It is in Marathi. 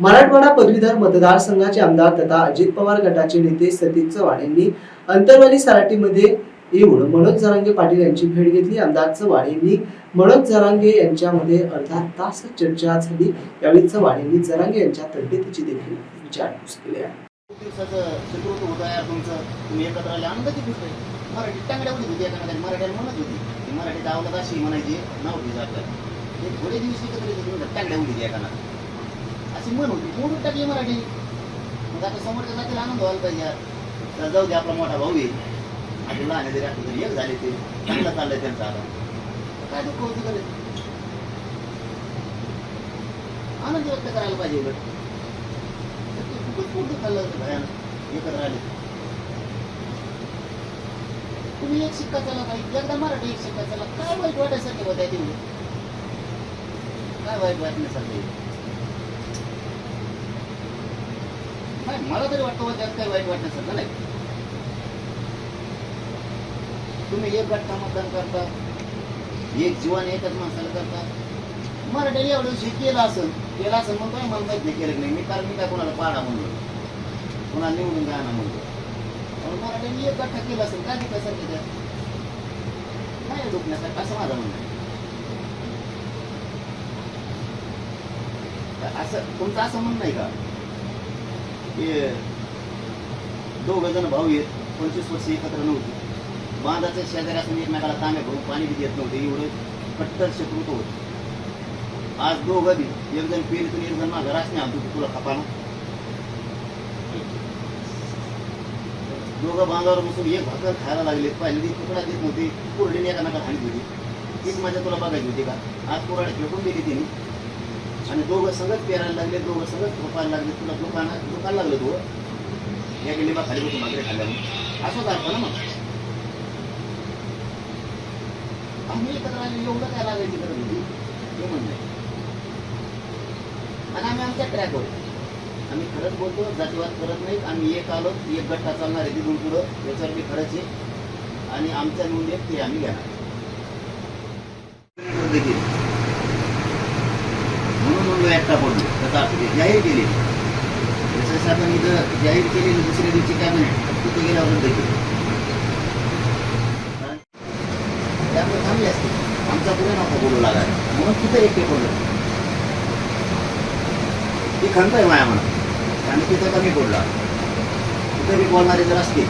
मराठवाडा पदवीधर मतदारसंघाचे आमदार तथा अजित पवार गटाचे नेते सतीश चव्हाण यांनी अंतरवाली सराटीमध्ये येऊन मनोज जरांगे पाटील यांची भेट घेतली. आमदार चव्हाण यांनी मनोज जरांगे यांच्यामध्ये अर्धा तास चर्चा झाली. यावेळी चव्हाण यांनी जरांगे यांच्या तब्येतीची देखील विचारपूस केली आहे. दिवसाचं शत्रुत्व मराठी टांगड्या होती होती होती अशी म्हणायची नाव होती थोडे दिवस एकत्र येते तुम्ही टांगड्या होती एकाला अशी म्हण होती मोडून टाकली मराठी. मग आता समोरच्या जातीला आनंद व्हायला पाहिजे यार. तर जाऊ दे आपला मोठा भाऊ येईल आणि लहान आहे तरी आपलं तरी एक झाले ते. चांगलं चाललंय त्यांचं आता. काय दुःख होतं करे आनंद व्यक्त करायला पाहिजे उलट. खूपच मोठं खाल्लं होतं भयानक एकत्र आले. तुम्ही एक शिक्का चला काही एकदा मराठी एक शिक्का चला. काय वाईट वाटायसारखे होत्या तेवढे काय वाईट वाटण्यासारखे नाही मला तरी वाटतं त्यात काही वाईट वाटण्यासारखं नाही. तुम्ही एक गट मतदान करता एक जीवन एकच माणसाला करता. मराठीने एवढं दिवशी केलं असेल केलं असेल मग काय मला माहीत नाही केलं नाही. मी कारण मी काय कोणाला पाडा म्हणलो? कोणाला निवडून जाणार ना म्हणलो? पण मराठ्याने एक गठ्ठा केला असेल काय तिथं सर तिथं काय दुखण्यासाठी असं माझं म्हणणं असं तुमचं असं म्हणणं आहे का? हे दोघं जण भाऊ आहेत. पंचवीस वर्ष एकत्र नव्हती. बांधाच्या शेजारी असून एकमेकाला तांब्या भरून पाणी बी देत नव्हते. एवढं कट्टर शत्रुत्व होतं. आज दोघं बी एक जण तर एक जण माझं रासने आणतो तुला खपाना. दोघं बांधावर बसून एक भाकर खायला लागले. पहिले ती तुकडा देत नव्हती. कोरडीने एकामेकाला नका होती तीच माझ्या तुला बघायची होती का? आज कुराडे फेकून दिली तिने. आणि दोघं सगळं पेरायला लागले दोघं सगळं झोपायला लागले. तुला दुकानात दुकान लागलं तू हो? या लिंबा खाली बसून भाकरी खाल्ल्या म्हणून अर्थ ना मग आम्ही एकत्र हो? आले एवढं काय लागायची गरज म्हणजे? होती हे म्हणणं आणि आम्ही आमच्या ट्रॅकवर आम्ही खरंच बोलतो जातीवाद करत नाहीत. आम्ही एक आलो एक गट्टा चालणार आहे तिथून पुढं. याच्यावर मी खरंच आहे. आणि आमच्या नोंद ते आम्ही घेणार. देखील. व्याख्या पडली त्याचा जाहीर केली. जसं आपण इथं जाहीर केलेली दुसऱ्या दिवशी काय म्हणे तिथे गेल्यावर रद्द केली. त्यामुळे थांबली असते. आमचा पुढे नव्हता बोलू लागायला म्हणून तिथं एक पडलं ती खंत आहे माया म्हणा आणि तिथं कमी पडला तिथं बी बोलणारे जर असते